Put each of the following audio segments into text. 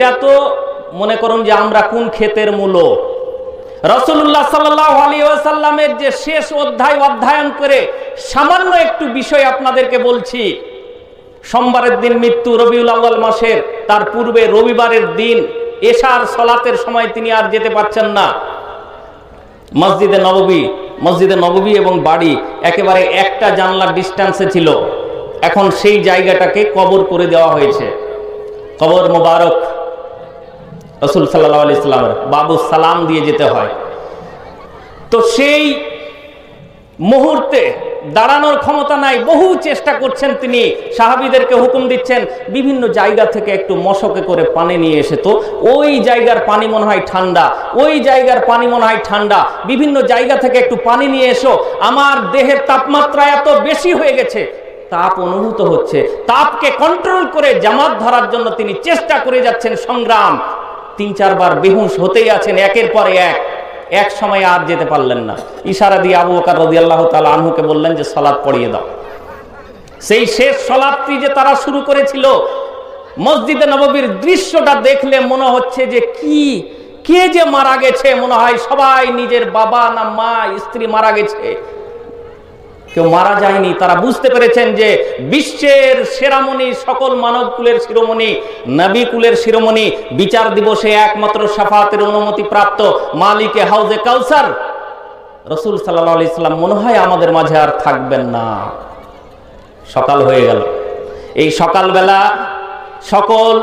এটা তো মনে করুন যে আমরা কোন ক্ষেতের মূলো। রসুল্লাহ সাল্লামের যে শেষ অধ্যায়, অধ্যয়ন করে সামান্য একটু বিষয় আপনাদেরকে বলছি। সোমবারের দিন মৃত্যু রবিউল আউ্য়াল মাসের, তার পূর্বে রবিবারের দিন এশার সলাতের সময় তিনি আর যেতে পারছেন না। মসজিদে নববী মসজিদে নববী এবং বাড়ি একেবারে একটা জানলার ডিস্টেন্সে ছিল। এখন সেই জায়গাটাকে কবর করে দেওয়া হয়েছে। কবর মোবারক। রসুল সাল্লাহ আলি ইসলামের বাবু সালাম দিয়ে যেতে হয়। তো সেই মুহূর্তে দাঁড়ানোর ক্ষমতা নাই, বহু চেষ্টা করছেন তিনি, সাহাবিদেরকে হুকুম দিচ্ছেন, বিভিন্ন জায়গা থেকে একটু মশকে করে পানি নিয়ে এসে তো, ওই জায়গার পানি মনে হয় ঠান্ডা, ওই জায়গার পানি মনে হয় ঠান্ডা, বিভিন্ন জায়গা থেকে একটু পানি নিয়ে এসো, আমার দেহের তাপমাত্রা এত বেশি হয়ে গেছে, তাপ অনুভূত হচ্ছে, তাপকে কন্ট্রোল করে জামাত ধরার জন্য তিনি চেষ্টা করে যাচ্ছেন সংগ্রাম তিন চারবার বেহুশ হতেই আছেন, একের পর এক। এক সময় আর যেতে পারলেন না। ইশারা দিয়ে আবু বকর রদি আল্লাহ তালা আনহুকে বললেন যে সলাদ পড়িয়ে দাও। সেই শেষ সলাপটি যে তারা শুরু করেছিল, মসজিদে নববীর দৃশ্যটা দেখলে মনে হচ্ছে যে, কি, কে যে মারা গেছে? মনে হয় সবাই নিজের বাবা না মা, স্ত্রী মারা গেছে। কেউ মারা যায়নি, তারা বুঝতে পেরেছেন যে বিশ্বের সেরামণি সকল মানব কুলের শিরোমণি, নবী কুলের শিরোমণি, বিচার দিবসে একমাত্র সাফাতের অনুমতি প্রাপ্ত মালিকে হাউজে কাউসার। রসুল সাল্লাহ আলি ইসলাম মনে হয় আমাদের মাঝে আর থাকবেন না। সকাল হয়ে গেল। এই সকালবেলা সকল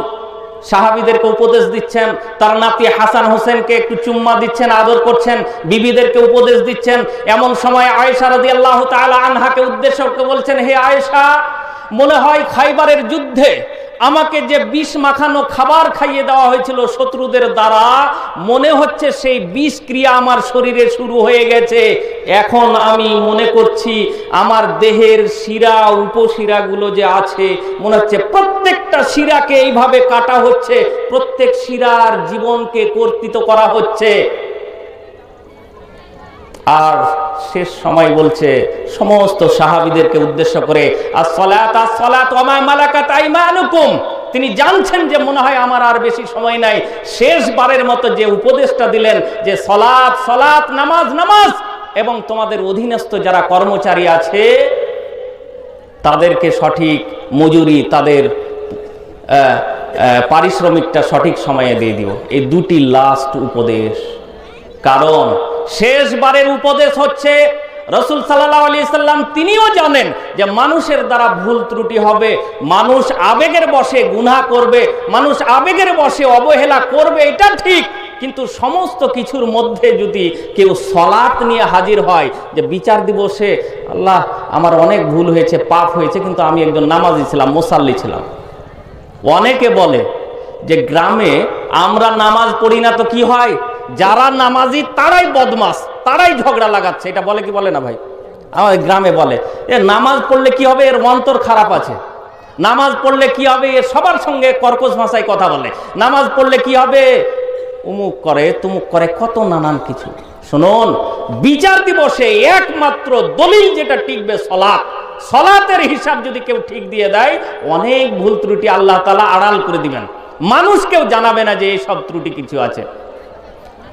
সাহাবিদেরকে উপদেশ দিচ্ছেন, তার নাতি হাসান হোসেনকে একটু চুম্মা দিচ্ছেন, আদর করছেন, বিবিদেরকে উপদেশ দিচ্ছেন। এমন সময় আয়েশা রদি আল্লাহ আনহাকে উদ্দেশ্যকে বলছেন, হে আয়েশা, মনে হয় খাইবারের যুদ্ধে আমাকে যে বিষ মাখানো খাবার খাইয়ে দেওয়া হয়েছিল শত্রুদের দ্বারা, মনে হচ্ছে সেই বিষ ক্রিয়া আমার শরীরে শুরু হয়ে গেছে। এখন আমি মনে করছি আমার দেহের শিরা, উপশিরাগুলো যে আছে, মনে হচ্ছে প্রত্যেকটা শিরাকে এইভাবে কাটা হচ্ছে, প্রত্যেক শিরার জীবনকে কর্তৃত করা হচ্ছে। আর শেষ সময় বলছে, সমস্ত সাহাবিদেরকে উদ্দেশ্য করে তিনি জানছেন যে মনে হয় আমার আর বেশি সময় নাই। শেষবারের মতো যে উপদেশটা দিলেন যে, সলাৎ সলাৎ, নামাজ নামাজ। এবং তোমাদের অধীনস্থ যারা কর্মচারী আছে, তাদেরকে সঠিক মজুরি, তাদের পারিশ্রমিকটা সঠিক সময়ে দিয়ে দিও। এই দুটি লাস্ট উপদেশ। কারণ শেষবারের উপদেশ হচ্ছে, রসুল সাল্লাহ আলি সাল্লাম তিনিও জানেন যে মানুষের দ্বারা ভুল ত্রুটি হবে। মানুষ আবেগের বসে গুনাহ করবে, মানুষ আবেগের বসে অবহেলা করবে, এটা ঠিক। কিন্তু সমস্ত কিছুর মধ্যে যদি কেউ সলাৎ নিয়ে হাজির হয়, যে বিচার দিবসে, আল্লাহ, আমার অনেক ভুল হয়েছে, পাপ হয়েছে, কিন্তু আমি একজন নামাজি ছিলাম, মোসাল্লি ছিলাম। অনেকে বলে যে, গ্রামে আমরা নামাজ পড়ি না তো কি হয়? যারা নামাজি, তারাই বদমাস, তারাই ঝগড়া লাগাচ্ছে। এটা বলে কি বলে না ভাই? আমাদের গ্রামে বলে, এ নামাজ পড়লে কি হবে? এর অন্তর খারাপ আছে। নামাজ পড়লে কি হবে? এ সবার সঙ্গে কর্কশ ভাষায় কথা বলে। নামাজ পড়লে কি হবে? উমুক করে, তুমুক করে, কত নানান কিছু। শুনুন, বিচার দিবসে একমাত্র দলিল যেটা টিকবে সলাৎ। সলাতের হিসাব যদি কেউ ঠিক দিয়ে দেয়, অনেক ভুল ত্রুটি আল্লাহ তালা আড়াল করে দিবেন। মানুষ কেউ জানাবে না যে এই সব ত্রুটি কিছু আছে।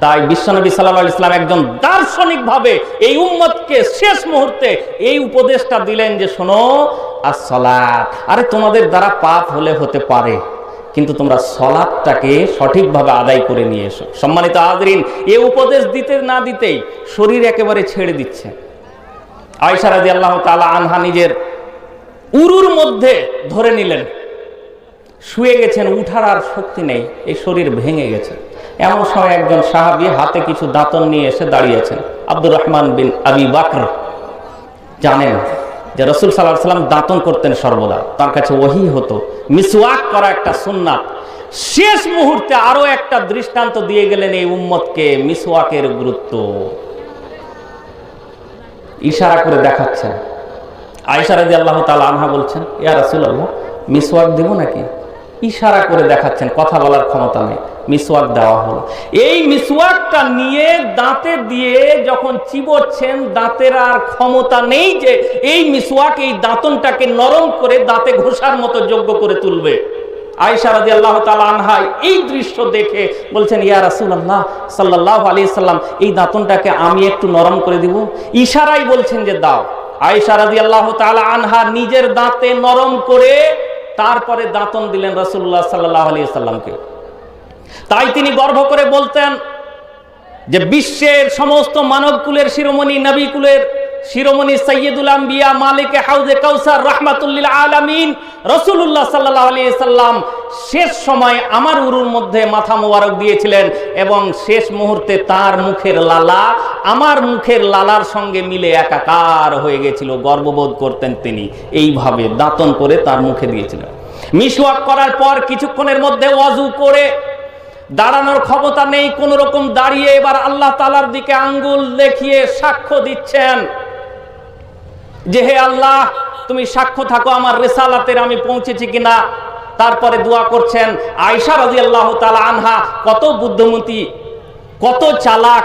তাই বিশ্বনবী সাল্লাহ ইসলাম একজন দার্শনিক ভাবে এই উম্মতকে শেষ মুহূর্তে এই উপদেশটা দিলেন যে, শোনো আর সলাৎ আরে, তোমাদের দ্বারা পাপ হলে হতে পারে, কিন্তু তোমরা সলাৎটাকে সঠিকভাবে আদায় করে নিয়ে এসো। সম্মানিত আদরিন এ উপদেশ দিতে না দিতেই শরীর একেবারে ছেড়ে দিচ্ছে। আয়সা রাজি আল্লাহ তালা আনহা নিজের উরুর মধ্যে ধরে নিলেন। শুয়ে গেছেন, উঠার আর শক্তি নেই, এই শরীর ভেঙে গেছে। এমন সময় একজন সাহাবি হাতে কিছু দাঁতন নিয়ে এসে দাঁড়িয়েছেন। আব্দুর রহমান বিন আবি বাকর। জানেন যে রসুল সাল্লাহ সাল্লাম দাঁতন করতেন সর্বদা। তার কাছে ওহি হতো। মিসওয়াক করা একটা সুন্নাত। শেষ মুহূর্তে আরও একটা দৃষ্টান্ত দিয়ে গেলেন এই উম্মতকে মিসওয়াকের গুরুত্ব। ইশারা করে দেখাচ্ছেন। আয়সা রাজি আল্লাহ তালা আনহা বলছেন, ইয়া রাসুল আল্লাহ মিসওয়াক দেবো নাকি? ইশারা করে দেখাচ্ছেন, কথা বলার ক্ষমতা নেই। মিসওয়াক দেওয়া হলো। এই মিসওয়াকটা নিয়ে দাঁতে দিয়ে যখন চিবোচ্ছেন, দাঁতের আর ক্ষমতা নেই যে এই মিসওয়াক এই দাঁতনটাকে নরম করে দাঁতে ঘোষার মতো যোগ্য করে তুলবে। আয়েশা রাদিয়াল্লাহু তাআলা আনহা এই দৃশ্য দেখে বলছেন, ইয়া রাসূলুল্লাহ সাল্লাল্লাহু আলাইহি সাল্লাম, এই দাঁতনটাকে আমি একটু নরম করে দিব? ইশারাই বলছেন যে, দাও। আয়েশা রাদিয়াল্লাহু তাআলা আনহা নিজের দাঁতে নরম করে তারপরে দাঁতন দিলেন রাসূলুল্লাহ সাল্লাল্লাহু আলাইহি সাল্লামকে। তাই তিনি গর্ব করে বলতেন যে বিশ্বের সমস্ত মানবকুলের শিরোমণি নবীকুলের শিরোমণি সৈয়দুল আম্বিয়া, মালিকে হাউজে কাউসার, রহমাতুল্লিল আলামিন রসুল্লাহ সাল্লাহ আলী সাল্লাম শেষ সময় আমার উরুর মধ্যে মাথা মোবারক দিয়েছিলেন এবং শেষ মুহূর্তে তার মুখের লালা, আমার মুখের লালার সঙ্গে মিলে একাকার হয়ে গেছিল, গর্ববোধ করতেন তিনি। এইভাবে দাঁতন করে তার মুখে দিয়েছিলেন। মিসওয়াক করার পর কিছুক্ষণের মধ্যে ওয়াজু করে দাঁড়ানোর ক্ষমতা নেই কোন রকম দাঁড়িয়ে এবার আল্লাহ তালার দিকে আঙ্গুল দেখিয়ে সাক্ষ্য দিচ্ছেন। যে হে আল্লাহ, তুমি সাক্ষ্য থাকো আমার রেসালাতের, আমি পৌঁছেছি কিনা? তারপরে দোয়া করছেন আয়সা রাজি আল্লাহ তালা আনহা, কত বুদ্ধমতী, কত চালাক।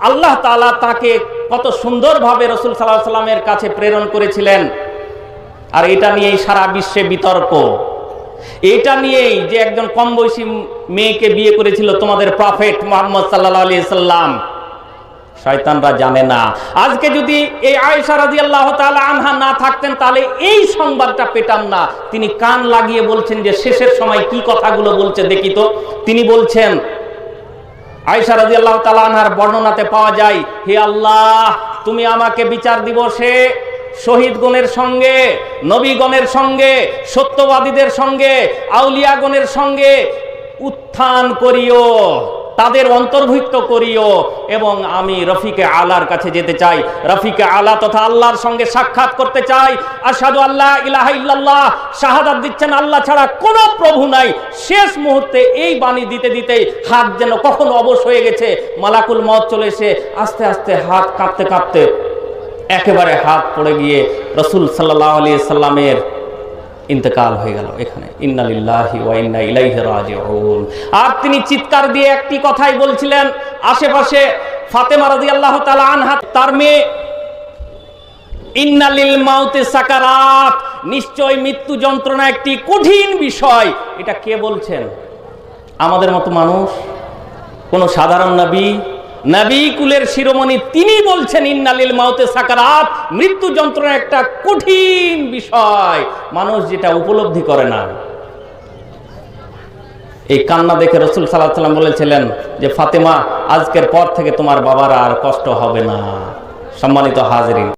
আল্লাহ তালা তাকে কত সুন্দরভাবে রসুল সাল্লাহ সাল্লামের কাছে প্রেরণ করেছিলেন। আর এটা নিয়েই সারা বিশ্বে বিতর্ক। এটা নিয়েই যে একজন কম বয়সী মেয়েকে বিয়ে করেছিল তোমাদের প্রফেট মোহাম্মদ সাল্লাহ আলি সাল্লাম, শয়তানরা জানে না। আজকে যদি এই আয়েশা রাদিয়াল্লাহ তাআলা আনহা না থাকতেন, তাহলে এই সংবাদটা পেতাম না। তিনি কান লাগিয়ে বলছেন যে শেষের সময় কি কথাগুলো বলছে দেখি তো। তিনি বলছেন, আয়েশা রাদিয়াল্লাহ তাআলা আনহার বর্ণনাতে পাওয়া যায়, হে আল্লাহ, তুমি আমাকে বিচার দিবসে শহীদগণের সঙ্গে নবীগণের সঙ্গে, সত্যবাদীদের সঙ্গে আউলিয়াগণের সঙ্গে উত্থান করিও, তাদের অন্তর্ভুক্ত করিও এবং আমি রফিকে আলার কাছে যেতে চাই। রফিকে আলা তথা আল্লাহর সঙ্গে সাক্ষাৎ করতে চাই। আসাদু আল্লাহ ইলাহা ইল্লাল্লাহ, শাহাদাত দিচ্ছেন আল্লাহ ছাড়া কোনো প্রভু নাই। শেষ মুহূর্তে এই বাণী দিতে দিতে হাত যেন কখন অবশ হয়ে গেছে। মালাকুল মত চলে এসে আস্তে আস্তে হাত কাঁপতে কাঁপতে একেবারে হাত পড়ে গিয়ে রসুল সাল্লাহ আলী সাল্লামের ইন্তেকাল হয়ে গেল এখানে। ইন্নালিল্লাহি ওয়া ইন্না ইলাইহি রাজিউন। আর তিনি চিৎকার দিয়ে একটি কথাই বলছিলেন, আশেপাশে ফাতেমা রাদিয়াল্লাহু তাআলা আনহা, তার মেয়ে, ইন্নালিল মাউতে সাকারাত। নিশ্চয় মৃত্যু যন্ত্রণা একটি কঠিন বিষয়। এটা কে বলছেন? আমাদের মতো মানুষ? কোন সাধারণ নবী? নবী কুলের শিরোমণি তিনি বলছেন, ইন্নালিল মাউতে সাকারাত। মৃত্যু যন্ত্রণা একটা কঠিন বিষয়। মানুষ যেটা উপলব্ধি করে না। এই কান্না দেখে রসুল সাল্লাহ সাল্লাম বলেছিলেন যে, ফাতেমা, আজকের পর থেকে তোমার বাবার আর কষ্ট হবে না। সম্মানিত হাজরিন।